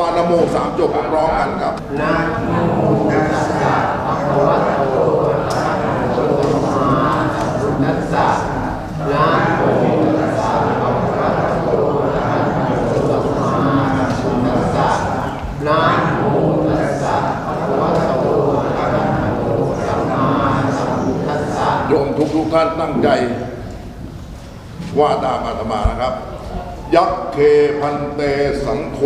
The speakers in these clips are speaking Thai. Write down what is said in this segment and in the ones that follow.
วานโมสามจบร้อมกันครับนะโมตัสสะภะคะวะโตอะระหะโตสัมมาสัมพุทธัสสะนะโมตัสสะภะคะวะโตอะระหะโตสัมมาสัมพุทธัสสะนะโมตัสสะภะคะวะโตอะระหะโตสัมมาสัมพุทธัสสะโยมทุกทุกท่านตั้งใจว่าตามอาตมานะครับ ยักษ์เคพันเตสังโฆ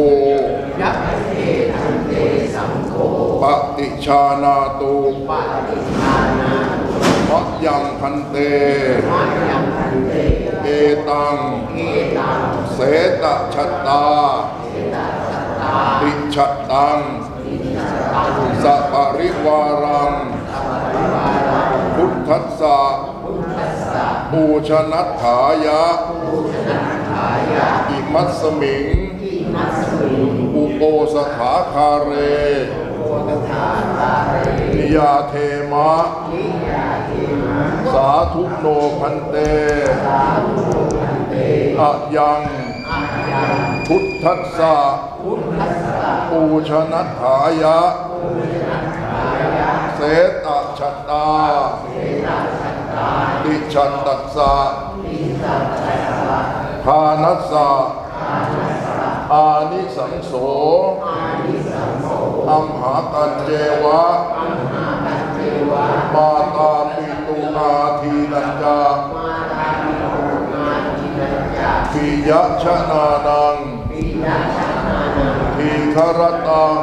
ยักขเททันเตสังโฆปฏิชานาตูปะติทานามะยังพันเตมายังพันเต เอตัง เอตัง เสตชัตตาติชัตตังสัปริวารัง พุทธัสสะปูชนัตถายะ อิมัสสมิงอุโปสถาคาเรนิยาเทมะ สาธุโนพันเตอะยังพุทธัสสะปูชนัตถายะ เสตชัตตาติชันตัสสะ ทานัสสะอานิสังโสอัมหากันเจวะ มาตาปิตุนาทีนันจาปิยะชนานังทีครตัง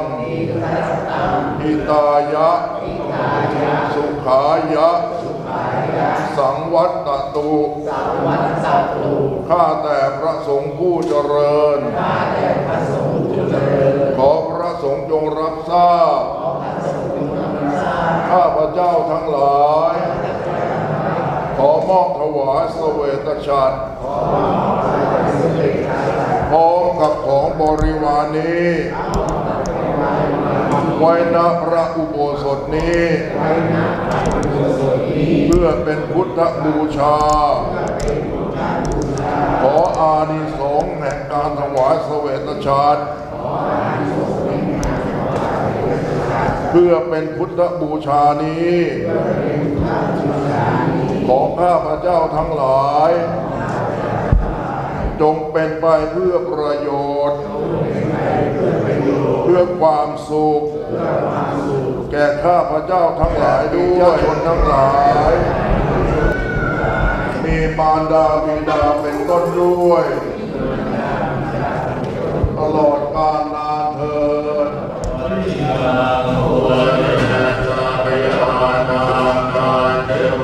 หิตายะ สุขายะ สังวัตตุข้าแต่พระสงฆ์ผู้เจริญ ขอพระสงฆ์จงรับทราบ ข้าพระเจ้าทั้งหลาย ขอมอบถวายเสเวตฉัตรพร้อมกับของบริวารนี้ ไว้ณพระอุโบสถนี้เพื่อเป็นพุทธบูชา ขออานิสงส์แห่งการถวายเสเวตฉัตรเพื่อเป็นพุทธบูชานี้ ของข้าพระเจ้าทั้งหลาย จงเป็นไปเพื่อประโยชน์ เพื่อความสุข แก่ข้าพระเจ้าทั้งหลายด้วยชนทั้งหลาย มีมารดาบิดาเป็นต้นด้วย ตลอดกาลนานเถิด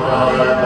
พระ